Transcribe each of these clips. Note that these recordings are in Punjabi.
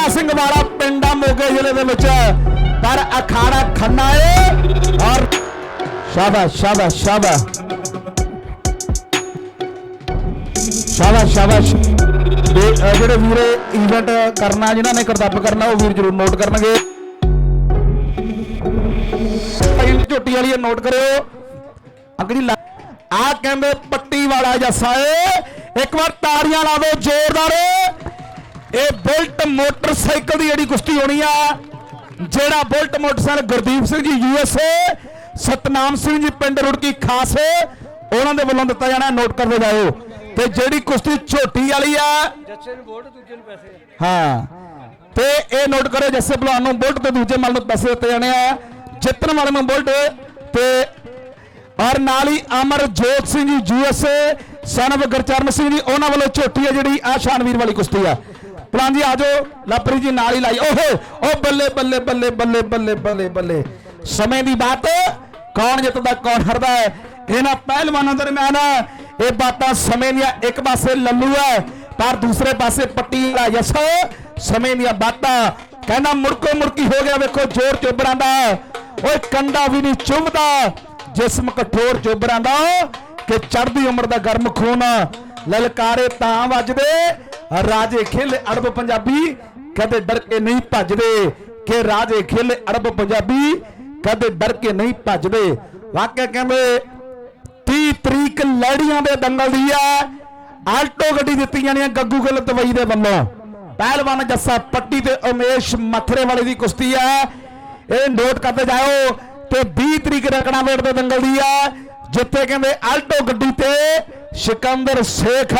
ਮੇਵਾ ਸਿੰਘ ਵਾਲਾ ਪਿੰਡ ਆ ਮੋਗੇ ਜ਼ਿਲ੍ਹੇ ਦੇ ਵਿੱਚ। ਪਰ ਅਖਾੜਾ ਖੰਨਾ ਏ ਔਰ ਸ਼ਾਬਾਸ਼ ਸ਼ਾਬਾਸ਼ ਸ਼ਾਬਾਸ਼। ਸ਼ਾਬਾਸ਼ ਸ਼ਾਬਾਸ਼। ਜਿਹੜੇ ਵੀਰੇ ਇਵੈਂਟ ਕਰਨਾ, ਜਿਨ੍ਹਾਂ ਨੇ ਕਰਤੱਵ ਕਰਨਾ, ਉਹ ਵੀਰ ਜਰੂਰ ਨੋਟ ਕਰਨਗੇ। ਭਾਈ ਝੋਟੀ ਵਾਲੀ ਇਹ ਨੋਟ ਕਰਿਓ। ਅੰਕਲ ਜੀ ਆ ਕਹਿੰਦੇ ਪੱਟੀ ਵਾਲਾ ਜੱਸਾ ਏ। ਇੱਕ ਵਾਰ ਤਾੜੀਆਂ ਲਾ ਜ਼ੋਰਦਾਰ। ਇਹ ਬੁਲਟ ਮੋਟਰਸਾਈਕਲ ਦੀ ਜਿਹੜੀ ਕੁਸ਼ਤੀ ਹੋਣੀ ਆ ਜਿਹੜਾ bullet motorcycle Gurdeep Singh ji USA Satnam Singh ji ਪਿੰਡ ਰੁੜਕੀ ਖਾਸ ਉਹਨਾਂ ਦੇ ਵੱਲੋਂ ਦਿੱਤਾ ਜਾਣਾ ਨੋਟ ਕਰਦੇ ਜਾਓ। ਤੇ ਜਿਹੜੀ ਕੁਸ਼ਤੀ ਝੋਟੀ ਵਾਲੀ ਆ ਜੱਸੇ ਨੂੰ ਵੋਟ ਦੂਜੇ ਨੂੰ ਪੈਸੇ। ਹਾਂ। ਤੇ ਇਹ ਨੋਟ ਕਰੋ ਜੱਸੇ ਭਲਵਾਨ ਨੂੰ ਬੁਲਟ ਤੇ ਦੂਜੇ ਮਲ ਨੂੰ ਪੈਸੇ ਦਿੱਤੇ ਜਾਣੇ ਆ। ਜਿੱਤਣ ਵਾਲੇ ਨੂੰ ਬੁਲਟ ਤੇ ਔਰ ਨਾਲ ਹੀ ਅਮਰਜੋਤ ਸਿੰਘ ਜੀ ਯੂਐਸਏ ਸਨਵ ਗੁਰਚਰਨ ਸਿੰਘ ਜੀ ਉਹਨਾਂ ਵੱਲੋਂ ਝੋਟੀ ਆ ਜਿਹੜੀ ਆ ਸ਼ਾਨਵੀਰ ਵਾਲੀ ਕੁਸ਼ਤੀ ਆ। ਭਲਵਾਨ ਜੀ ਆਜੋ ਲਾਪਰੀ ਜੀ ਨਾਲ ਹੀ ਲਾਈ। ਓਹੋ, ਓ ਬੱਲੇ ਬੱਲੇ ਬੱਲੇ ਬੱਲੇ ਬੱਲੇ ਬੱਲੇ ਬੱਲੇ। ਸਮੇਂ ਦੀ ਬਾਤ, ਕੌਣ ਜਿੱਤਦਾ, ਕੌਣ ਹਰਦਾ ਹੈ? ਇਹਨਾਂ ਪਹਿਲਵਾਨਾਂ ਦਰਮਿਆਨ ਇਹ ਬਾਤਾਂ ਸਮੇਂ ਦੀਆਂ ਇੱਕ ਪਾਸੇ ਲੱਲੂ ਹੈ, ਪਰ ਦੂਸਰੇ ਪਾਸੇ ਪੱਟੀ ਵਾਲਾ ਯਸ। ਸਮੇਂ ਦੀਆਂ ਬਾਤਾਂ, ਕਹਿੰਦਾ ਮੁੜਕੋ ਮੁੜਕੀ ਹੋ ਗਿਆ, ਵੇਖੋ ਜ਼ੋਰ ਚੋਬਰਾਂ ਦਾ। ਓਏ, ਕੰਡਾ ਵੀ ਨਹੀਂ ਚੁੰਮਦਾ। ਜਿਸਮ ਕਠੋਰ ਚੋਬਰਾਂ ਦਾ, ਕਿ ਚੜ੍ਹਦੀ ਉਮਰ ਦਾ ਗਰਮ ਖੂਨ। ਲਲਕਾਰੇ ਤਾਂ ਵੱਜਦੇ ਰਾਜੇ ਖੇਲੇ ਅਰਬ ਪੰਜਾਬੀ, ਕਦੇ ਡਰ ਕੇ ਨਹੀਂ ਭੱਜਦੇ। ਕਿ ਰਾਜੇ ਖੇਲੇ ਅਰਬ ਪੰਜਾਬੀ, ਕਦੇ ਡਰ ਕੇ ਨਹੀਂ ਭੱਜਦੇ। ਵਾਕਿਆ ਕਹਿੰਦੇ 30 ਤਰੀਕ ਲੜੀਆਂ ਦੇ ਦੰਗਲ ਦੀ ਆ। ਆਲਟੋ ਗੱਡੀ ਦਿੱਤੀ ਜਾਣੀ ਆ ਗੱਗੂ ਗਿੱਲ ਦਵਾਈ ਦੇ ਵੱਲੋਂ। ਪਹਿਲਵਾਨ ਜੱਸਾ ਪੱਟੀ ਤੇ ਉਮੇਸ਼ ਮਥਰੇ ਵਾਲੇ ਦੀ ਕੁਸ਼ਤੀ ਆ। ਇਹ ਨੋਟ ਕਰਦੇ ਜਾਓ ਤੇ 20 ਤਰੀਕ ਰਕਣਾ ਵੇਟ ਦੇ ਦੰਗਲ ਦੀ ਆ। ਜਿੱਥੇ ਕਹਿੰਦੇ ਆਲਟੋ ਗੱਡੀ ਤੇ ਸਿਕੰਦਰ ਸ਼ੇਖ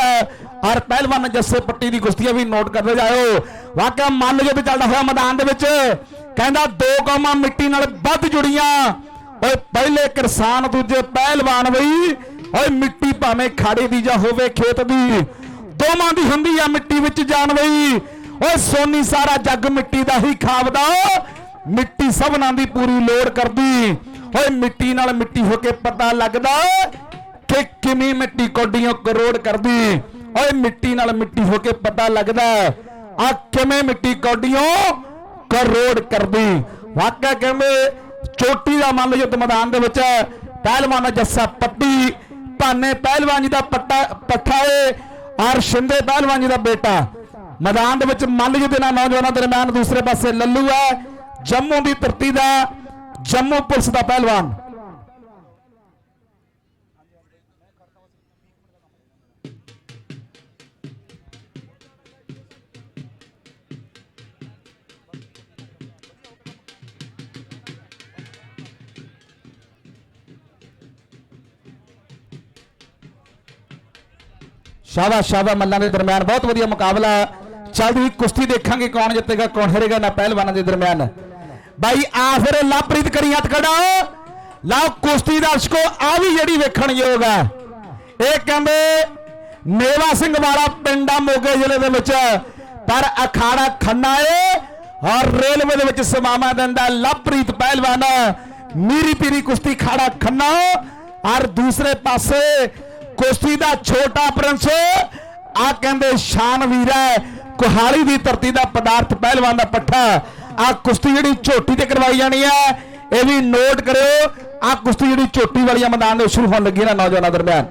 ਔਰ ਪਹਿਲਵਾਨ ਜੱਸੇ ਪੱਟੀ ਦੀ ਕੁਸ਼ਤੀਆਂ ਵੀ ਨੋਟ ਕਰਦੇ ਜਾਇਓ। ਵਾਕਿਆ ਮੰਨ ਜੋ ਤੇ ਚੱਲਦਾ ਹੋਇਆ ਮੈਦਾਨ ਦੇ ਵਿੱਚ। ਕਹਿੰਦਾ ਦੋ ਕੌਮਾਂ ਮਿੱਟੀ ਨਾਲ ਵੱਧ ਜੁੜੀਆਂ। ਓਏ ਪਹਿਲੇ ਕਿਸਾਨ ਦੂਜੇ ਪਹਿਲਵਾਨ ਬਈ ਓਏ ਮਿੱਟੀ ਭਾਵੇਂ ਖਾੜੇ ਦੀ ਜਾਂ ਹੋਵੇ ਖੇਤ ਦੀ। ਦੋਵਾਂ ਦੀ ਹੁੰਦੀ ਆ ਮਿੱਟੀ ਵਿੱਚ ਜਾਨ ਬਈ ਓਏ ਸੋਨੀ ਸਾਰਾ ਜੱਗ ਮਿੱਟੀ ਦਾ ਹੀ ਖਾਵਦਾ। ਮਿੱਟੀ ਸਭਨਾਂ ਦੀ ਪੂਰੀ ਲੋੜ ਕਰਦੀ। ਓਏ ਮਿੱਟੀ ਨਾਲ ਮਿੱਟੀ ਹੋ ਕੇ ਪਤਾ ਲੱਗਦਾ ਕਿ ਕਿਵੇਂ ਮਿੱਟੀ ਕੋਡੀਆਂ ਕਰੋੜ ਕਰਦੀ। ਓਏ ਮਿੱਟੀ ਨਾਲ ਮਿੱਟੀ ਹੋ ਕੇ ਪਤਾ ਲੱਗਦਾ ਆ ਕਿਵੇਂ ਮਿੱਟੀ ਕੋਡੀਆਂ ਕਰੋੜ ਕਰਦੀ। ਵਾਕਿਆ ਕਹਿੰਦੇ ਚੋਟੀ ਦਾ ਮੰਨ ਲਓ ਯੁੱਧ ਮੈਦਾਨ ਦੇ ਵਿੱਚ ਪਹਿਲਵਾਨ ਜੱਸਾ ਪੱਟੀ, ਭਾਨੇ ਪਹਿਲਵਾਨ ਜੀ ਦਾ ਪੱਟਾ, ਪੱਠਾ ਏ। ਔਰ ਸ਼ਿੰਦੇ ਪਹਿਲਵਾਨ ਜੀ ਦਾ ਬੇਟਾ। ਮੈਦਾਨ ਦੇ ਵਿੱਚ ਮੰਨ ਲਓ ਦੇ ਨਾਲ ਨੌਜਵਾਨਾਂ ਦਰਮਿਆਨ ਦੂਸਰੇ ਪਾਸੇ ਲੱਲੂ ਹੈ। ਜੰਮੂ ਦੀ ਧਰਤੀ ਦਾ ਜੰਮੂ ਪੁਲਿਸ ਦਾ ਪਹਿਲਵਾਨ। ਸ਼ਾਬਾਸ਼ ਸ਼ਾਬਾਸ਼ ਮੱਲਾਂ ਦੇ ਦਰਮਿਆਨ, ਬਹੁਤ ਵਧੀਆ ਮੁਕਾਬਲਾ। ਚੱਲਦੀ ਕੁਸ਼ਤੀ ਦੇਖਾਂਗੇ ਕੌਣ ਜਿੱਤੇਗਾ, ਕੌਣ ਹਾਰੇਗਾ ਨਾ ਪਹਿਲਵਾਨਾਂ ਦੇ ਦਰਮਿਆਨ। ਬਾਈ ਆ ਫਿਰ ਲਾਪ੍ਰੀਤ ਕਰੀ ਹੱਥ ਖੜਾ ਲਓ, ਕੁਸ਼ਤੀ ਦਰਸ਼ਕੋ ਆ ਵੀ ਜਿਹੜੀ ਵੇਖਣ ਯੋਗ ਹੈ ਇਹ ਕਹਿੰਦੇ, ਮੇਵਾ ਸਿੰਘ ਵਾਲਾ ਪਿੰਡ ਆ ਮੋਗੇ ਜ਼ਿਲ੍ਹੇ ਦੇ ਵਿੱਚ। ਪਰ ਅਖਾੜਾ ਖੰਨਾ ਏ, ਔਰ ਰੇਲਵੇ ਦੇ ਵਿੱਚ ਸਮਾਮਾ ਦਿੰਦਾ ਲਵਪ੍ਰੀਤ ਪਹਿਲਵਾਨ। ਮੀਰੀ ਪੀਰੀ ਕੁਸ਼ਤੀ ਖਾੜਾ ਖੰਨਾ। ਔਰ ਦੂਸਰੇ ਪਾਸੇ ਕੁਸ਼ਤੀ ਦਾ ਛੋਟਾ ਪ੍ਰਿੰਸ, ਆ ਕਹਿੰਦੇ ਸ਼ਾਨਵੀਰ ਹੈ, ਕੁਹਾਲੀ ਦੀ ਧਰਤੀ ਦਾ ਪਦਾਰਥ ਪਹਿਲਵਾਨ ਦਾ ਪੱਠਾ ਆ ਕੁਸ਼ਤੀ ਜਿਹੜੀ ਝੋਟੀ ਤੇ ਕਰਵਾਈ ਜਾਣੀ ਹੈ, ਇਹ ਵੀ ਨੋਟ ਕਰਿਓ, ਆ ਕੁਸ਼ਤੀ ਜਿਹੜੀ ਝੋਟੀ ਵਾਲੀਆਂ ਮੈਦਾਨ ਦੇ ਸ਼ੁਰੂ ਹੋਣ ਲੱਗੀ ਨਾ ਨੌਜਵਾਨਾਂ ਦਰਮਿਆਨ।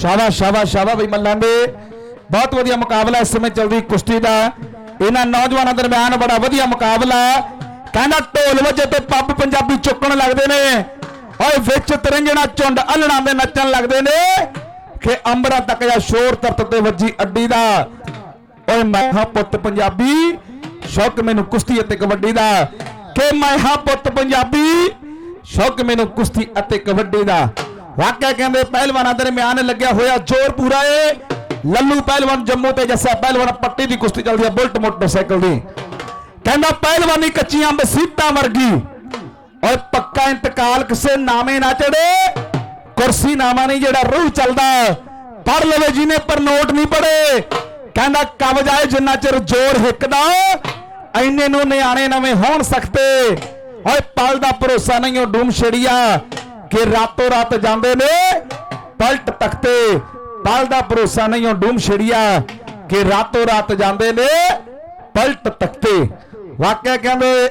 ਸ਼ਾਬਾਸ਼ ਸ਼ਾਬਾਸ਼ ਸ਼ਾਬਾਸ਼ ਬਈ ਮੱਲਾਂ ਦੇ। ਬਹੁਤ ਵਧੀਆ ਮੁਕਾਬਲਾ ਇਸ ਸਮੇਂ ਚੱਲਦੀ ਕੁਸ਼ਤੀ ਦਾ। ਇਹਨਾਂ ਨੌਜਵਾਨਾਂ ਦਰਮਿਆਨ ਬੜਾ ਵਧੀਆ ਮੁਕਾਬਲਾ ਕਹਿੰਦਾ ਢੋਲ ਵਜੇ ਤੇ ਪੱਬ ਪੰਜਾਬੀ ਚੁੱਕਣ ਲੱਗਦੇ ਨੇ। ਓਏ ਵਿੱਚ ਤਰੰਜਣਾ ਝੁੰਡ ਅਲੜਾਂ ਦੇ ਨੱਚਣ ਲੱਗਦੇ ਨੇ। ਕਿ ਅੰਬਰਾਂ ਤੱਕ ਜਾਂ ਸ਼ੋਰ ਤਰਤ ਤੇ ਵੱਜੀ ਅੱਡੀ ਦਾ। ਓਏ ਮੈਂ ਹਾਂ ਪੁੱਤ ਪੰਜਾਬੀ, ਸ਼ੌਕ ਮੈਨੂੰ ਕੁਸ਼ਤੀ ਅਤੇ ਕਬੱਡੀ ਦਾ। ਕਿ ਮੈਂ ਹਾਂ ਪੁੱਤ ਪੰਜਾਬੀ, ਸ਼ੌਕ ਮੈਨੂੰ ਕੁਸ਼ਤੀ ਅਤੇ ਕਬੱਡੀ ਦਾ। ਵਾਕਿਆ ਕਹਿੰਦੇ ਪਹਿਲਵਾਨਾਂ ਦਰਮਿਆਨ ਲੱਗਿਆ ਹੋਇਆ ਜ਼ੋਰ ਪੂਰਾ ਏ। ਲੱਲੂ ਪਹਿਲਵਾਨ ਜੰਮੂ ਤੇ ਜੱਸਾ ਪਹਿਲਵਾਨ ਪੱਟੀ ਦੀ ਕੁਸ਼ਤੀ ਚੱਲਦੀ ਹੈ ਬੁਲਟ ਮੋਟਰਸਾਈਕਲ ਦੀ। ਕਹਿੰਦਾ ਪਹਿਲਵਾਨੀ ਕੱਚੀਆਂ ਮਸੀਤਾਂ ਵਰਗੀ। ਓਏ ਪੱਕਾ ਇੰਤਕਾਲ ਕਿਸੇ ਨਾਮੇ ਨਾ ਚੜੇ। ਕੁਰਸੀ ਨਾਮਾ ਨਹੀਂ ਜਿਹੜਾ ਰੂਹ ਚੱਲਦਾ। ਪੜ ਲਵੇ ਜਿਹਨੇ ਪਰ ਨੋਟ ਨਹੀਂ ਪੜੇ ਕਹਿੰਦਾ ਕਬ ਜਾਏ ਜਿੰਨਾ ਚਿਰ ਜੋਰ ਹਿੱਕਦਾ। ਐਨੇ ਨੂੰ ਨਿਆਣੇ ਨਵੇਂ ਹੋਣ ਸਕਤੇ। ਓਏ ਪਲ ਦਾ ਭਰੋਸਾ ਨਹੀਂ, ਉਹ ਡੂਮ ਛੜੀਆ ਕਿ ਰਾਤੋਂ ਰਾਤ ਜਾਂਦੇ ਨੇ। ਪਲਟ ਤਖਤੇ, ਪਲ ਦਾ ਭਰੋਸਾ ਨਹੀਂ ਉਹ ਡੂਮ ਛੜੀਆ, ਕਿ ਰਾਤੋਂ ਰਾਤ ਜਾਂਦੇ ਨੇ। ਪਲਟ ਤਖਤੇ। ਵਾਕਿਆ ਕਹਿੰਦੇ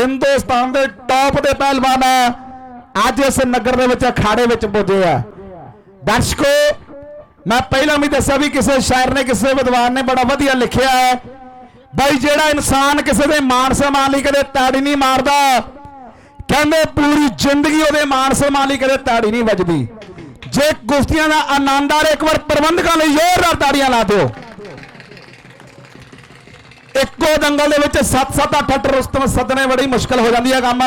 ਹਿੰਦੁਸਤਾਨ ਦੇ ਟੌਪ ਦੇ ਪਹਿਲਵਾਨ ਅੱਜ ਇਸ ਨਗਰ ਦੇ ਵਿੱਚ ਅਖਾੜੇ ਵਿੱਚ ਪੁੱਜੇ ਆ। ਦਰਸ਼ਕੋ, ਮੈਂ ਪਹਿਲਾਂ ਵੀ ਦੱਸਿਆ ਵੀ ਕਿਸੇ ਸ਼ਾਇਰ ਨੇ, ਕਿਸੇ ਵਿਦਵਾਨ ਨੇ ਬੜਾ ਵਧੀਆ ਲਿਖਿਆ ਹੈ। ਬਾਈ ਜਿਹੜਾ ਇਨਸਾਨ ਕਿਸੇ ਦੇ ਮਾਨ ਸਨਮਾਨ ਲਈ ਕਦੇ ਤਾੜੀ ਨਹੀਂ ਮਾਰਦਾ ਕਹਿੰਦੇ ਪੂਰੀ ਜ਼ਿੰਦਗੀ ਉਹਦੇ ਮਾਨ ਸਨਮਾਨ ਲਈ ਕਦੇ ਤਾੜੀ ਨਹੀਂ ਵੱਜਦੀ। ਜੇ ਕੁਸ਼ਤੀਆਂ ਦਾ ਆਨੰਦ ਆ ਰਿਹਾ ਇੱਕ ਵਾਰ ਪ੍ਰਬੰਧਕਾਂ ਲਈ ਜ਼ੋਰਦਾਰ ਤਾੜੀਆਂ ਲਾ ਦਿਓ। ਇੱਕੋ ਦੰਗਲ ਦੇ ਵਿੱਚ 7-7 8-8 ਰੁਸਤਮ ਸੱਦਣੇ ਬੜੀ ਮੁਸ਼ਕਲ ਹੋ ਜਾਂਦੀ ਹੈ ਕੰਮ।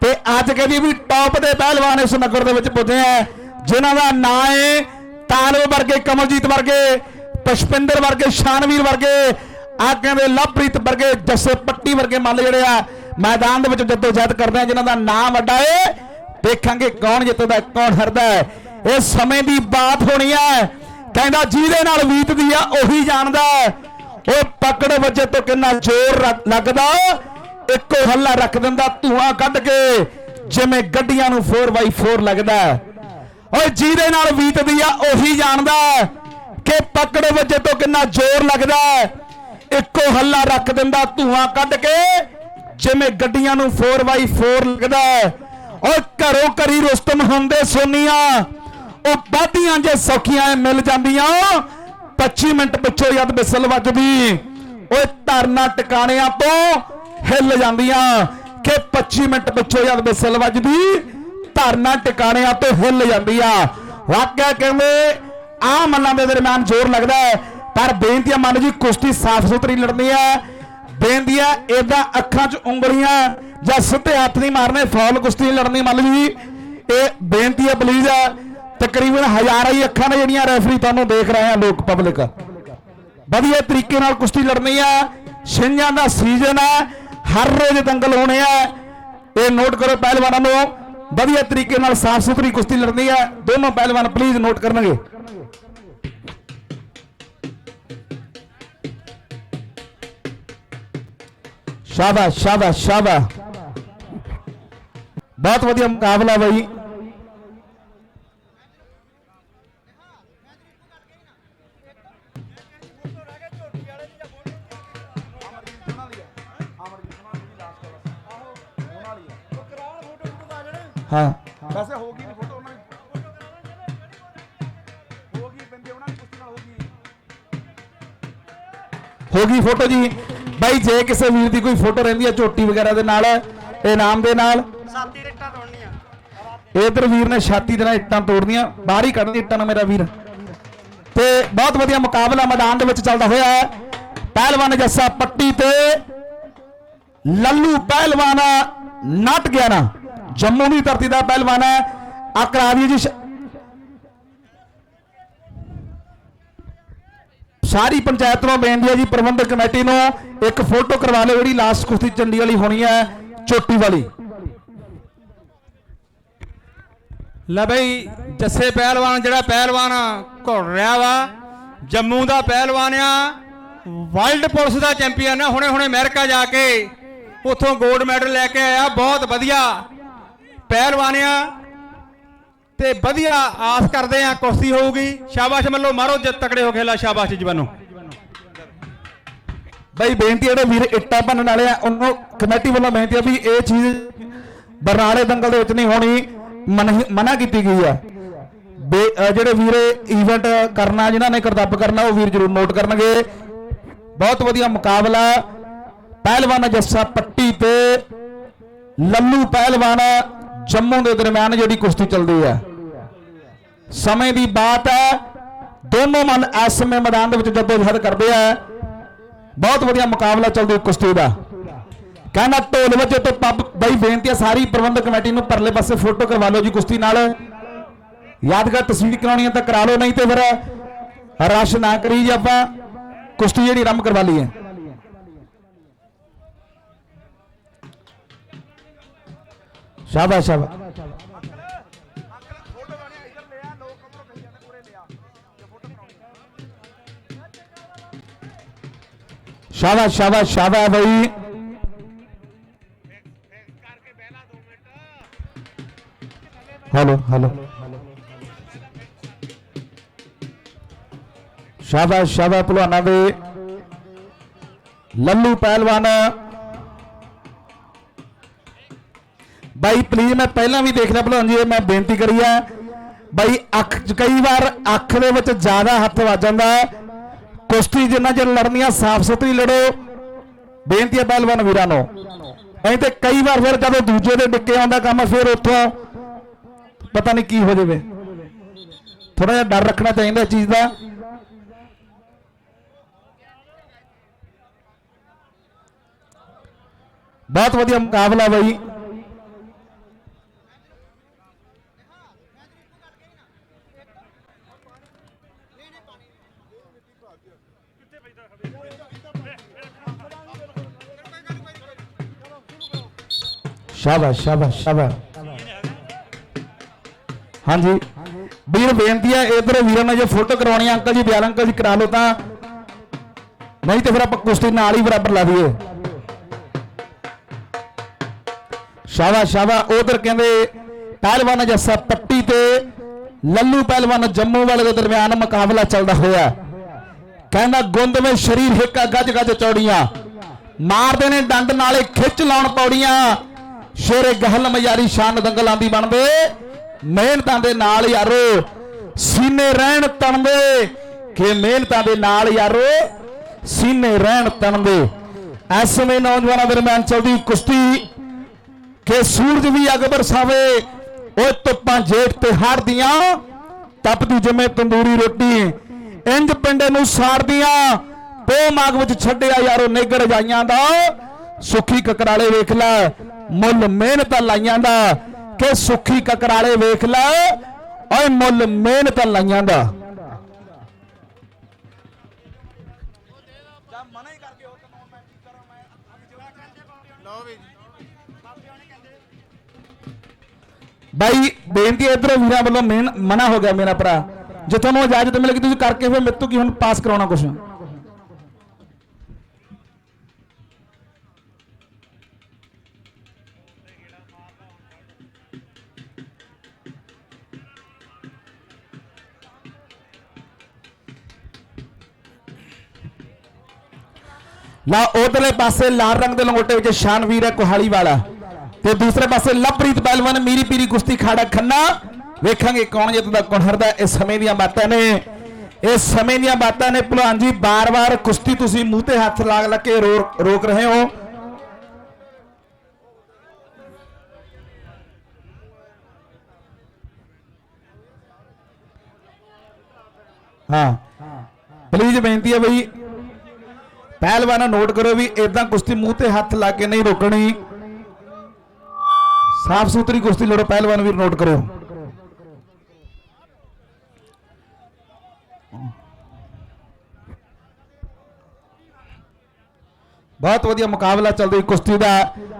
ਤੇ ਅੱਜ ਕਹਿੰਦੀ ਵੀ ਟੌਪ ਦੇ ਪਹਿਲਵਾਨ ਇਸ ਨਗਰ ਦੇ ਵਿੱਚ ਪੁੱਜੇ ਆ। ਜਿਨ੍ਹਾਂ ਦਾ ਨਾਂ ਹੈ ਤਾਲਬ ਵਰਗੇ, ਕਮਲਜੀਤ ਵਰਗੇ, ਪਸ਼ਪਿੰਦਰ ਵਰਗੇ ਸ਼ਾਨਵੀਰ ਵਰਗੇ ਆ ਕਹਿੰਦੇ ਲਵਪ੍ਰੀਤ ਵਰਗੇ, ਜੱਸੇ ਪੱਟੀ ਵਰਗੇ ਮੱਲ ਜਿਹੜੇ ਆ। ਮੈਦਾਨ ਦੇ ਵਿੱਚ ਜੱਦੋ ਜਹਿਦ ਕਰਦੇ ਆ, ਜਿਨ੍ਹਾਂ ਦਾ ਨਾਮ ਵੱਡਾ ਏ। ਦੇਖਾਂਗੇ ਕੌਣ ਜਿੱਤਦਾ, ਕੌਣ ਹਰਦਾ ਹੈ ਇਹ ਸਮੇਂ ਦੀ ਬਾਤ ਹੋਣੀ ਹੈ ਕਹਿੰਦਾ, ਜਿਹਦੇ ਨਾਲ ਬੀਤਦੀ ਆ, ਉਹੀ ਜਾਣਦਾ ਉਹ ਪਕੜ ਵਜੇ ਤੋਂ ਕਿੰਨਾ ਜ਼ੋਰ ਲੱਗਦਾ ਇੱਕੋ ਹੱਲਾ ਰੱਖ ਦਿੰਦਾ, ਧੂਆਂ ਕੱਢ ਕੇ, ਜਿਵੇਂ ਗੱਡੀਆਂ ਨੂੰ 4x4 ਲੱਗਦਾ ਹੈ। ਓਏ, ਜਿਹਦੇ ਨਾਲ ਬੀਤਦੀ ਆ, ਉਹੀ ਜਾਣਦਾ ਕਿ ਪਕੜ ਵਜੇ ਤੋਂ ਕਿੰਨਾ ਜ਼ੋਰ ਲੱਗਦਾ ਇੱਕੋ ਹੱਲਾ ਰੱਖ ਦਿੰਦਾ, ਧੂਆਂ ਕੱਢ ਕੇ। ਜਿਵੇਂ ਗੱਡੀਆਂ ਨੂੰ 4x4 ਲੱਗਦਾ ਹੈ। ਓਏ ਘਰੋਂ ਘਰੀ ਰੁਸਤਮ ਹੁੰਦੇ ਸੋਨੀਆਂ, ਉਹ ਬਾਦੀਆਂ ਜੇ ਸੌਖੀਆਂ ਮਿਲ ਜਾਂਦੀਆਂ। 25 ਮਿੰਟ ਪਿੱਛੋਂ ਜਦ ਬਿਸਲ ਵੱਜਦੀ ਓਏ ਧਰਨਾ ਟਿਕਾਣਿਆਂ ਤੋਂ ਹਿੱਲ ਜਾਂਦੀਆਂ। ਕਿ 25 ਮਿੰਟ ਪਿੱਛੋਂ ਜਦ ਬਿਸਲ ਵੱਜਦੀ, ਧਰਨਾ ਟਿਕਾਣਿਆਂ ਤੋਂ ਹਿੱਲ ਜਾਂਦੀ ਆ ਵਾਕਿਆ ਕਹਿੰਦੇ ਆ ਮੱਲਾਂ ਦੇ ਦਰਮਿਆਨ ਜ਼ੋਰ ਲੱਗਦਾ ਹੈ, ਪਰ ਬੇਨਤੀ ਆ ਮੰਨ ਜੀ, ਕੁਸ਼ਤੀ ਸਾਫ਼ ਸੁਥਰੀ ਲੜਨੀ ਹੈ। ਬੇਨਤੀ ਆ ਇਹਦਾ ਅੱਖਾਂ 'ਚ ਉਂਗਲੀਆਂ ਜਾਂ ਸਿੱਧੇ ਹੱਥ ਨਹੀਂ ਮਾਰਨੇ ਫੌਲ ਕੁਸ਼ਤੀ ਨਹੀਂ ਲੜਨੀ ਮੰਨ ਜੀ। ਇਹ ਬੇਨਤੀ ਹੈ ਪਲੀਜ਼ ਤਕਰੀਬਨ ਹਜ਼ਾਰਾਂ ਹੀ ਅੱਖਾਂ ਨੇ ਜਿਹੜੀਆਂ ਰੈਫਰੀ ਤੁਹਾਨੂੰ ਦੇਖ ਰਹੇ ਆ ਲੋਕ ਪਬਲਿਕ। ਵਧੀਆ ਤਰੀਕੇ ਨਾਲ ਕੁਸ਼ਤੀ ਲੜਨੀ ਆ, ਛਿੰਝਾਂ ਦਾ ਸੀਜ਼ਨ ਆ, ਹਰ ਰੋਜ਼ ਦੰਗਲ ਹੋਣੇ ਆ। ਇਹ ਨੋਟ ਕਰੋ ਪਹਿਲਵਾਨਾਂ ਨੂੰ। ਵਧੀਆ ਤਰੀਕੇ ਨਾਲ ਸਾਫ਼ ਸੁਥਰੀ ਕੁਸ਼ਤੀ ਲੜਨੀ ਆ। ਦੋਨੋਂ ਪਹਿਲਵਾਨ ਪਲੀਜ਼ ਨੋਟ ਕਰਨਗੇ। ਸ਼ਾਬਾਸ਼ ਸ਼ਾਬਾਸ਼ ਸ਼ਾਬਾਸ਼ ਬਹੁਤ ਵਧੀਆ ਮੁਕਾਬਲਾ ਬਈ ਹਾਂ ਵੈਸੇ ਹੋ ਗਈ ਫੋਟੋ ਉਹਨਾਂ ਦੀ ਹੋ ਗਈ ਬੰਦੇ ਉਹਨਾਂ ਦੀ ਕੁਸ਼ਤੀ ਨਾਲ ਹੋ ਗਈ ਹੋ ਗਈ ਫੋਟੋ ਜੀ ਬਾਈ ਜੇ ਕਿਸੇ ਵੀਰ ਦੀ ਕੋਈ ਫੋਟੋ ਰਹਿੰਦੀ ਹੈ ਝੋਟੀ ਵਗੈਰਾ ਦੇ ਨਾਲ ਇਨਾਮ ਦੇ ਨਾਲ। ਸਾਤੀ ਰਿੱਟਾਂ ਤੋੜਨੀਆਂ। ਇਧਰ ਵੀਰ ਨੇ ਛਾਤੀ ਦੇ ਨਾਲ ਇੱਟਾਂ ਤੋੜਨੀਆਂ। ਬਾਹਰ ਹੀ ਕੱਢਦੀ ਇੱਟਾਂ ਨਾਲ ਮੇਰਾ ਵੀਰ। ਤੇ ਬਹੁਤ ਵਧੀਆ ਮੁਕਾਬਲਾ ਮੈਦਾਨ ਦੇ ਵਿੱਚ ਚੱਲਦਾ ਹੋਇਆ ਹੈ। ਪਹਿਲਵਾਨ ਜੱਸਾ ਪੱਟੀ ਤੇ ਲੱਲੂ ਪਹਿਲਵਾਨ ਨਟ ਗਿਆ ਨਾ ਜੰਮੂ ਦੀ ਧਰਤੀ ਦਾ ਪਹਿਲਵਾਨ ਹੈ। ਆ ਕਰਾ ਜੀ ਸਾਰੀ ਪੰਚਾਇਤ ਨੂੰ ਬੇਨਤੀ ਹੈ ਜੀ, ਪ੍ਰਬੰਧਕ ਕਮੇਟੀ ਨੂੰ ਇੱਕ ਫੋਟੋ ਕਰਵਾ ਲਓ, ਜਿਹੜੀ ਲਾਸਟ ਕੁਸ਼ਤੀ ਚੰਡੀ ਵਾਲੀ ਹੋਣੀ ਹੈ, ਚੋਟੀ ਵਾਲੀ। ਲੈ ਬਈ, ਜੱਸੇ ਪਹਿਲਵਾਨ, ਜਿਹੜਾ ਪਹਿਲਵਾਨ ਘੁੜ ਰਿਹਾ ਵਾ, ਜੰਮੂ ਦਾ ਪਹਿਲਵਾਨ ਆ ਵਰਲਡ ਪੁਲਿਸ ਦਾ ਚੈਂਪੀਅਨ ਆ ਹੁਣੇ ਹੁਣੇ ਅਮਰੀਕਾ ਜਾ ਕੇ, ਉੱਥੋਂ 골ਡ ਮੈਡਲ ਲੈ ਕੇ ਆਇਆ, ਬਹੁਤ ਵਧੀਆ। ਪਹਿਲਵਾਨ ਆ ਤੇ ਵਧੀਆ ਆਸ ਕਰਦੇ ਆ ਕੁਸ਼ਤੀ ਹੋਊਗੀ। ਸ਼ਾਬਾਸ਼ ਮੱਲੋ, ਮਾਰੋ ਜੇ ਤਕੜੇ ਹੋ ਖੇਲਾ ਸ਼ਾਬਾਸ਼ ਜਵਾਨੋ ਬਈ, ਬੇਨਤੀ ਜਿਹੜੇ ਵੀਰ ਇੱਟਾਂ ਭੰਨਣ ਵਾਲੇ ਆ, ਉਹਨੂੰ ਕਮੇਟੀ ਵੱਲੋਂ ਬੇਨਤੀ ਹੈ ਵੀ ਇਹ ਚੀਜ਼ ਬਰਨਾਲੇ ਦੰਗਲ ਦੇ ਵਿੱਚ ਨਹੀਂ ਹੋਣੀ, ਮਨਹ- ਮਨਾ ਕੀਤੀ ਗਈ ਹੈ ਬੇ- ਜਿਹੜੇ ਵੀਰ ਇਵੈਂਟ ਕਰਨਾ, ਜਿਨ੍ਹਾਂ ਨੇ ਕਰਤੱਬ ਕਰਨਾ, ਉਹ ਵੀਰ ਜ਼ਰੂਰ ਨੋਟ ਕਰਨਗੇ। ਬਹੁਤ ਵਧੀਆ ਮੁਕਾਬਲਾ, ਪਹਿਲਵਾਨ ਜੱਸਾ ਪੱਟੀ ਤੇ ਲੱਲੂ ਪਹਿਲਵਾਨ ਜੰਮੂ ਦੇ ਦਰਮਿਆਨ ਜਿਹੜੀ ਕੁਸ਼ਤੀ ਚੱਲਦੀ ਹੈ ਸਮੇਂ ਦੀ ਬਾਤ ਹੈ। ਦੋਨੋਂ ਮਨ ਇਸ ਸਮੇਂ ਮੈਦਾਨ ਦੇ ਵਿੱਚ ਜਦੋਂ ਜਹਦ ਕਰਦੇ ਆ। ਬਹੁਤ ਵਧੀਆ ਮੁਕਾਬਲਾ ਚੱਲਦਾ ਕੁਸ਼ਤੀ ਦਾ। ਕਹਿੰਦਾ ਢੋਲ ਵਜੇ ਤੋਂ ਪੱਬ ਬਈ ਬੇਨਤੀ ਹੈ ਸਾਰੀ ਪ੍ਰਬੰਧਕ ਕਮੇਟੀ ਨੂੰ ਪਰਲੇ ਪਾਸੇ ਫੋਟੋ ਕਰਵਾ ਲਓ ਜੀ ਕੁਸ਼ਤੀ ਨਾਲ। ਯਾਦਗਾਰ ਤਸਵੀਰ ਕਰਾਉਣੀ ਹੈ ਤਾਂ ਕਰਾ ਲਓ, ਨਹੀਂ ਤੇ ਫਿਰ ਰਸ਼ ਨਾ ਕਰੀ ਜੀ ਆਪਾਂ। ਕੁਸ਼ਤੀ ਜਿਹੜੀ ਆਰੰਭ ਕਰਵਾ ਲਈਏ। ਸ਼ਾਬਾਸ਼ ਸ਼ਾਬਾਸ਼। ਸ਼ਾਬਾਸ਼ ਸ਼ਾਬਾਸ਼ ਸ਼ਾਬਾਸ਼ ਬਈ। Hello hello. ਸ਼ਾਬਾਸ਼ ਸ਼ਾਬਾਸ਼ ਭਲਵਾਨਾਂ ਦੇ। ਲੱਲੂ ਪਹਿਲਵਾਨ। ਬਾਈ ਪਲੀਜ਼ ਮੈਂ ਪਹਿਲਾਂ ਵੀ ਦੇਖ ਲਿਆ ਭਲਵਾਨ ਜੀ ਮੈਂ ਬੇਨਤੀ ਕਰੀ ਆ। ਬਾਈ ਅੱਖ ਕਈ ਵਾਰ ਅੱਖ ਦੇ ਵਿੱਚ ਜ਼ਿਆਦਾ ਹੱਥ ਵੱਜ ਜਾਂਦਾ ਹੈ। ਕੁਸ਼ਤੀ ਜਿੰਨਾ ਚਿਰ ਲੜਨੀ ਆ ਸਾਫ਼ ਸੁਥਰੀ ਲੜੋ। ਬੇਨਤੀ ਹੈ ਪਹਿਲਵਾਨ ਵੀਰਾਂ ਨੂੰ। ਐਂ ਤੇ ਕਈ ਵਾਰ ਫਿਰ ਜਦੋਂ ਦੂਜੇ ਦੇ ਡਿੱਕੇ ਆਉਂਦਾ ਕੰਮ, ਫਿਰ ਉੱਥੋਂ ਪਤਾ ਨਹੀਂ ਕੀ ਹੋ ਜਾਵੇ। ਥੋੜਾ ਜਿਹਾ ਡਰ ਰੱਖਣਾ ਚਾਹੀਦਾ ਇਸ ਚੀਜ਼ ਦਾ। ਬਹੁਤ ਵਧੀਆ ਮੁਕਾਬਲਾ ਬਈ। ਸ਼ਾਬਾਸ਼ ਸ਼ਾਬਾਸ਼ ਸ਼ਾਬਾਸ਼। ਹਾਂਜੀ। ਵੀਰ, ਬੇਨਤੀ ਹੈ ਇਧਰ ਵੀਰਾਂ ਨੇ ਜੇ ਫੋਟੋ ਕਰਵਾਉਣੀ ਹੈ ਅੰਕਲ ਜੀ, ਬਿਆਨ ਅੰਕਲ ਜੀ ਕਰਾ ਲਓ ਤਾਂ। ਨਹੀਂ ਤੇ ਫਿਰ ਆਪਾਂ ਕੁਸ਼ਤੀ ਨਾਲ ਹੀ ਬਰਾਬਰ ਲਾ ਦਈਏ। ਸ਼ਾਬਾਸ਼ ਸ਼ਾਬਾਸ਼। ਉਧਰ ਕਹਿੰਦੇ, ਪਹਿਲਵਾਨ ਜੱਸਾ ਪੱਟੀ ਤੇ ਲੱਲੂ ਪਹਿਲਵਾਨ ਜੰਮੂ ਵਾਲੇ ਦੇ ਦਰਮਿਆਨ ਮੁਕਾਬਲਾ ਚੱਲਦਾ ਹੋਇਆ। ਕਹਿੰਦਾ, ਗੁੰਦ ਵਿੱਚ ਸ਼ਰੀਰ ਹਿੱਕਾ ਗੱਜ ਗੱਜ ਚੌੜੀਆਂ। ਮਾਰਦੇ ਨੇ ਡੰਡ ਨਾਲੇ ਖਿੱਚ ਲਾਉਣ ਪੌੜੀਆਂ। ਸ਼ੇਰੇ ਗਹਿਲ ਮਯਾਰੀ ਸ਼ਾਨ ਦੰਗਲਾਂ ਦੀ ਬਣਦੇ। ਮਿਹਨਤਾਂ ਦੇ ਨਾਲ ਯਾਰੋ, ਸੀਨੇ ਰਹਿਣ ਤਣਦੇ। ਕਿ ਮਿਹਨਤਾਂ ਦੇ ਨਾਲ ਯਾਰੋ, ਸੀਨੇ ਰਹਿਣ ਤਣਦੇ। ਇਸ ਸਮੇਂ ਨੌਜਵਾਨਾਂ ਦਰਮਿਆਨ ਚਲਦੀ ਕੁਸ਼ਤੀ, ਕਿ ਸੂਰਜ ਵੀ ਅਗ ਬਰਸਾਵੇ। ਉਹ ਧੁੱਪਾਂ ਜੇਠ ਤੇ ਹਾਰਦੀਆਂ ਤਪਦੀ ਜਿਵੇਂ ਤੰਦੂਰੀ ਰੋਟੀ। ਇੰਜ ਪਿੰਡੇ ਨੂੰ ਸਾੜਦੀਆਂ ਪੋ ਮਾਗ ਵਿੱਚ ਛੱਡਿਆ ਯਾਰੋ ਨਿਗਰ ਜਾਈਆਂ ਦਾ। ਸੁੱਖੀ ਕਕਰਾਲੇ ਵੇਖ ਲੈ ਮੁੱਲ ਮਿਹਨਤ ਲਾਈਆਂ ਦਾ ਕਿ ਸੁੱਖੀ ਕਕਰਾਲੇ ਵੇਖ ਲੈ। ਓਏ ਮੁੱਲ ਮਿਹਨਤ ਲਾਈਆਂ ਦਾ। ਬਾਈ ਬੇਨਤੀ ਇਧਰੋਂ ਵੀਰਾਂ ਵੱਲੋਂ ਮੇਨ ਮਨਾ ਹੋ ਗਿਆ ਮੇਰਾ ਭਰਾ। ਜੇ ਤੁਹਾਨੂੰ ਇਜਾਜ਼ਤ ਮਿਲੇਗੀ ਤੁਸੀਂ ਕਰਕੇ ਫਿਰ ਮੇਰੇ ਤੋਂ ਕੀ ਹੁਣ ਪਾਸ ਕਰਾਉਣਾ ਕੁਛ? ਲਾ ਉਧਰਲੇ ਪਾਸੇ ਲਾਲ ਰੰਗ ਦੇ ਲੰਗੋਟੇ ਵਿੱਚ ਸ਼ਾਨਵੀਰ ਹੈ ਕੋਹਾਲੀ ਵਾਲਾ। ਤੇ ਦੂਸਰੇ ਪਾਸੇ ਲਵਪ੍ਰੀਤ ਪਹਿਲਵਾਨ ਮੀਰੀ ਪੀਰੀ ਕੁਸ਼ਤੀ ਖਾੜਾ ਖੰਨਾ। ਵੇਖਾਂਗੇ ਕੌਣ ਜਿੱਤਦਾ ਕੌਣ ਹਾਰਦਾ ਇਸ ਸਮੇਂ ਦੀਆਂ ਬਾਤਾਂ ਨੇ। ਇਸ ਸਮੇਂ ਦੀਆਂ ਬਾਤਾਂ ਨੇ ਭਲਵਾਨ ਜੀ ਬਾਰ-ਬਾਰ ਕੁਸ਼ਤੀ ਤੁਸੀਂ ਮੂੰਹ ਤੇ ਹੱਥ ਲਾਗ ਲਾ ਕੇ ਰੋਕ ਰਹੇ ਹੋ ਹਾਂ। ਪਲੀਜ਼ ਬੇਨਤੀ ਹੈ ਬਈ ਪਹਿਲਵਾਨਾਂ ਨੋਟ ਕਰੋ ਵੀ ਇਦਾਂ ਕੁਸ਼ਤੀ ਮੂੰਹ ਤੇ ਹੱਥ ਲਾ ਕੇ ਨਹੀਂ ਰੋਕਣੀ। ਸਾਫ਼ ਸੁਥਰੀ ਕੁਸ਼ਤੀ ਲੜੋ, ਪਹਿਲਵਾਨ ਵੀਰ ਨੋਟ ਕਰੋ। ਬਹੁਤ ਵਧੀਆ ਮੁਕਾਬਲਾ ਚੱਲਦਾ ਹੈ ਕੁਸ਼ਤੀ ਦਾ।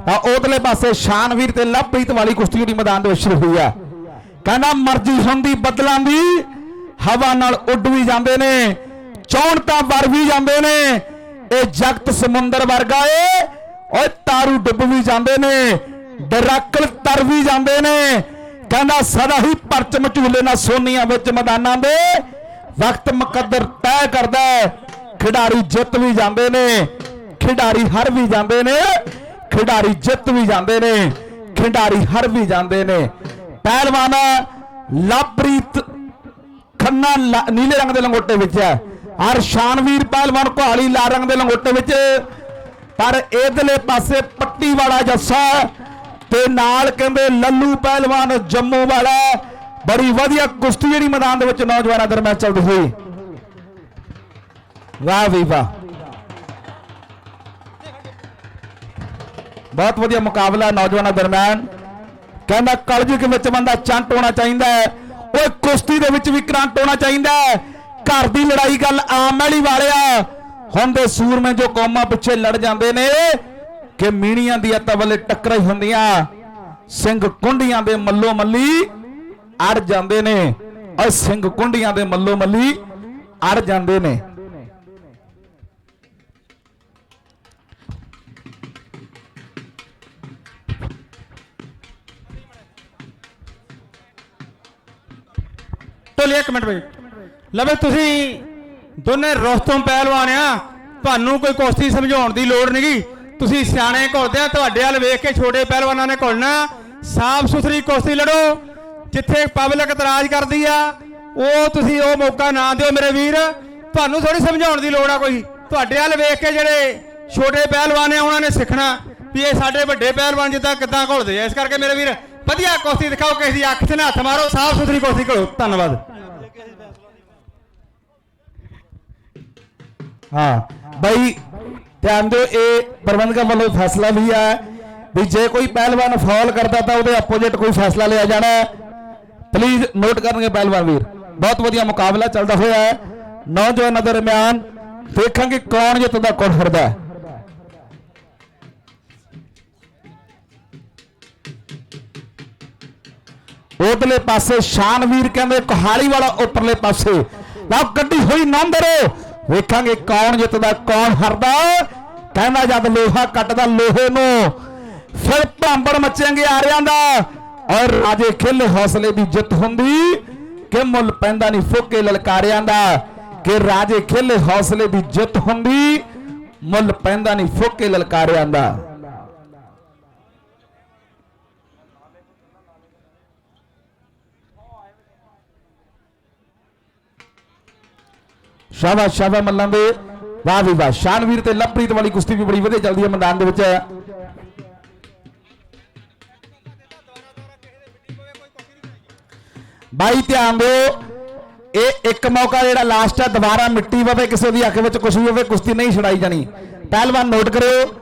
ਤਾਂ ਉਧਰਲੇ ਪਾਸੇ ਸ਼ਾਨਵੀਰ ਤੇ ਲਵਪ੍ਰੀਤ ਵਾਲੀ ਕੁਸ਼ਤੀ ਜਿਹੜੀ ਮੈਦਾਨ ਦੇ ਵਿੱਚ ਸ਼ੁਰੂ ਹੋਈ ਆ। ਕਹਿੰਦਾ ਮਰਜ਼ੀ ਹੁੰਦੀ, ਬਦਲਾਂ ਦੀ ਹਵਾ ਨਾਲ ਉੱਡ ਵੀ ਜਾਂਦੇ ਨੇ, ਚੌਣ ਤਾਂ ਵਰ ਵੀ ਜਾਂਦੇ ਨੇ। ਇਹ ਜਗਤ ਸਮੁੰਦਰ ਵਰਗਾ ਏ। ਓਏ ਤਾਰੂ ਡੁੱਬ ਵੀ ਜਾਂਦੇ ਨੇ, ਡਰਾਕਲ ਤਰ ਵੀ ਜਾਂਦੇ ਨੇ। ਕਹਿੰਦਾ, ਸਦਾ ਹੀ ਪਰਚ ਮਚੂਲੇ ਨਾਲ ਸੋਨੀਆਂ ਵਿੱਚ ਮੈਦਾਨਾਂ ਦੇ ਵਕਤ ਮੁਕੱਦਰ ਤੈਅ ਕਰਦਾ ਖਿਡਾਰੀ ਜਿੱਤ ਵੀ ਜਾਂਦੇ ਨੇ, ਖਿਡਾਰੀ ਹਰ ਵੀ ਜਾਂਦੇ ਨੇ, ਖਿਡਾਰੀ ਜਿੱਤ ਵੀ ਜਾਂਦੇ ਨੇ, ਖਿਡਾਰੀ ਹਰ ਵੀ ਜਾਂਦੇ ਨੇ। ਪਹਿਲਵਾਨ ਲਵਪ੍ਰੀਤ ਖੰਨਾ ਲਾ- ਨੀਲੇ ਰੰਗ ਦੇ ਲੰਗੋਟੇ ਵਿੱਚ ਹੈ। ਹਰ ਸ਼ਾਨਵੀਰ ਪਹਿਲਵਾਨ ਕੋਹਾਲੀ ਲਾਲ ਰੰਗ ਦੇ ਲੰਗੋਟੇ ਵਿੱਚ। ਪਰ ਇਧਰਲੇ ਪਾਸੇ ਪੱਟੀ ਵਾਲਾ ਜੱਸਾ ਤੇ ਨਾਲ ਕਹਿੰਦੇ ਲੱਲੂ ਪਹਿਲਵਾਨ ਜੰਮੂ ਵਾਲਾ ਬੜੀ ਵਧੀਆ ਕੁਸ਼ਤੀ ਜਿਹੜੀ ਮੈਦਾਨ ਦੇ ਵਿੱਚ ਨੌਜਵਾਨਾਂ ਦਰਮਿਆਨ ਚੱਲਦੀ ਹੋਈ ਵਾਹ ਵੀ ਵਾਹ। ਬਹੁਤ ਵਧੀਆ ਮੁਕਾਬਲਾ ਨੌਜਵਾਨਾਂ ਦਰਮਿਆਨ। ਕਹਿੰਦਾ ਕਲਯੁਗ ਵਿੱਚ ਬੰਦਾ ਚੰਟ ਹੋਣਾ ਚਾਹੀਦਾ ਹੈ। ਓਏ ਕੁਸ਼ਤੀ ਦੇ ਵਿੱਚ ਵੀ ਕਰੰਟ ਹੋਣਾ ਚਾਹੀਦਾ ਹੈ। ਘਰ ਦੀ ਲੜਾਈ ਗੱਲ ਆਮ ਵਾਲੀ ਵਾਲਿਆ ਹੁਣ ਦੇ ਸੂਰਮੇ ਜੋ ਕੌਮਾਂ ਪਿੱਛੇ ਲੜ ਜਾਂਦੇ ਨੇ, ਕਿ ਮੀਣੀਆਂ ਦੀ ਅੱਤ ਵੱਲੇ ਟੱਕਰਾਂ ਹੁੰਦੀਆਂ, ਸਿੰਘ ਕੁੰਡੀਆਂ ਦੇ ਮੱਲੋ ਮੱਲੀ ਅੜ ਜਾਂਦੇ ਨੇ। ਔਰ ਸਿੰਘ ਕੁੰਡੀਆਂ ਦੇ ਮੱਲੋ ਮੱਲੀ ਅੜ ਜਾਂਦੇ ਨੇ। ਟੋਲੀਆ ਮਿੰਟ ਬਈ। ਮਿੰਟ ਬਈ ਲਵੇ ਤੁਸੀਂ ਦੋਨੇ ਰੋਸਤਮ ਪਹਿਲਵਾਨ ਆ, ਤੁਹਾਨੂੰ ਕੋਈ ਕੁਸ਼ਤੀ ਸਮਝਾਉਣ ਦੀ ਲੋੜ ਨਹੀਂਗੀ ਤੁਸੀਂ ਸਿਆਣੇ ਘੁਲਦੇ ਆ, ਤੁਹਾਡੇ ਵੱਲ ਵੇਖ ਕੇ ਛੋਟੇ ਪਹਿਲਵਾਨਾਂ ਨੇ ਘੁਲਣਾ। ਸਾਫ਼ ਸੁਥਰੀ ਕੋਸ਼ਤੀ ਲੜੋ, ਜਿੱਥੇ ਪਬਲਿਕ ਇਤਰਾਜ਼ ਕਰਦੀ ਆ, ਉਹ ਤੁਸੀਂ ਉਹ ਮੌਕਾ ਨਾ ਦਿਓ ਮੇਰੇ ਵੀਰ। ਤੁਹਾਨੂੰ ਥੋੜੀ ਸਮਝਾਉਣ ਦੀ ਲੋੜ ਆ ਕੋਈ। ਤੁਹਾਡੇ ਵੱਲ ਵੇਖ ਕੇ ਜਿਹੜੇ ਛੋਟੇ ਪਹਿਲਵਾਨ ਆ, ਉਹਨਾਂ ਨੇ ਸਿੱਖਣਾ ਵੀ ਇਹ ਸਾਡੇ ਵੱਡੇ ਪਹਿਲਵਾਨ ਜਿੱਦਾਂ ਕਿੱਦਾਂ ਘੁਲਦੇ ਆ। ਇਸ ਕਰਕੇ ਮੇਰੇ ਵੀਰ, ਵਧੀਆ ਕੁਸ਼ਤੀ ਦਿਖਾਓ, ਕਿਸੇ ਦੀ ਅੱਖ 'ਚ ਨਾ ਹੱਥ ਮਾਰੋ, ਸਾਫ਼ ਸੁਥਰੀ ਕੋਸ਼ਤੀ ਕਰੋ ਧੰਨਵਾਦ। ਹਾਂ। ਬਾਈ, ਧਿਆਨ ਦਿਓ, ਇਹ ਪ੍ਰਬੰਧਕਾਂ ਵੱਲੋਂ ਫੈਸਲਾ ਵੀ ਹੈ ਵੀ ਜੇ ਕੋਈ ਪਹਿਲਵਾਨ ਫਾਉਲ ਕਰਦਾ ਤਾਂ ਉਹਦੇ ਆਪੋਜਿਟ ਕੋਈ ਫੈਸਲਾ ਲਿਆ ਜਾਣਾ ਪਲੀਜ਼ ਨੋਟ ਕਰਨਗੇ ਪਹਿਲਵਾਨ ਵੀਰ। ਬਹੁਤ ਵਧੀਆ ਮੁਕਾਬਲਾ ਚੱਲਦਾ ਹੋਇਆ ਹੈ। ਨੌਜਵਾਨਾਂ ਦੇ ਦਰਮਿਆਨ ਦੇਖਾਂਗੇ ਕੌਣ ਜਿੱਤਦਾ ਕੌਣ ਹਾਰਦਾ ਹੈ। ਉਧਰਲੇ ਪਾਸੇ ਸ਼ਾਨਵੀਰ ਕਹਿੰਦੇ ਕੋਹਾਲੀ ਵਾਲਾ ਉੱਪਰਲੇ ਪਾਸੇ। ਲਓ, ਗੱਡੀ ਹੋਈ ਨੰਬਰ ਵੇਖਾਂਗੇ ਕੌਣ ਜਿੱਤਦਾ, ਕੌਣ ਹਾਰਦਾ। ਕਹਿੰਦਾ ਜਦ ਲੋਹਾ ਕੱਟਦਾ ਲੋਹੇ ਨੂੰ, ਫਿਰ ਭਾਂਬੜ ਮੱਚਾਂਗੇ ਆਰਿਆਂ ਦਾ। ਔਰ ਰਾਜੇ ਖਿੱਲ ਹੌਸਲੇ ਦੀ ਜਿੱਤ ਹੁੰਦੀ ਕਿ ਮੁੱਲ ਪੈਂਦਾ ਨਹੀਂ ਫੋਕੇ ਲਲਕਾਰਿਆਂ ਦਾ। ਕਿ ਰਾਜੇ ਖਿੱਲ ਹੌਸਲੇ ਦੀ ਜਿੱਤ ਹੁੰਦੀ, ਮੁੱਲ ਪੈਂਦਾ ਨਹੀਂ ਫੋਕੇ ਲਲਕਾਰਿਆਂ ਦਾ। ਸ਼ਾਬਾਸ਼ ਸ਼ਾਬਾਸ਼ ਮੱਲਾਂ ਦੇ। ਵਾਹ ਵੀ ਵਾਹ। ਸ਼ਾਨਵੀਰ ਤੇ ਲਵਪ੍ਰੀਤ ਵਾਲੀ ਕੁਸ਼ਤੀ ਵੀ ਬੜੀ ਵਧੀਆ ਚੱਲਦੀ ਹੈ ਮੈਦਾਨ ਦੇ ਵਿੱਚ। ਬਾਈ ਧਿਆਨ ਦਿਓ, ਇਹ ਇੱਕ ਮੌਕਾ ਜਿਹੜਾ ਲਾਸਟ ਹੈ ਦੁਬਾਰਾ ਮਿੱਟੀ ਪਵੇ ਕਿਸੇ ਦੀ ਅੱਖ ਵਿੱਚ ਕੁਛ ਵੀ ਹੋਵੇ, ਕੁਸ਼ਤੀ ਨਹੀਂ ਛੜਾਈ ਜਾਣੀ। ਪਹਿਲਵਾਨ ਨੋਟ ਕਰਿਓ।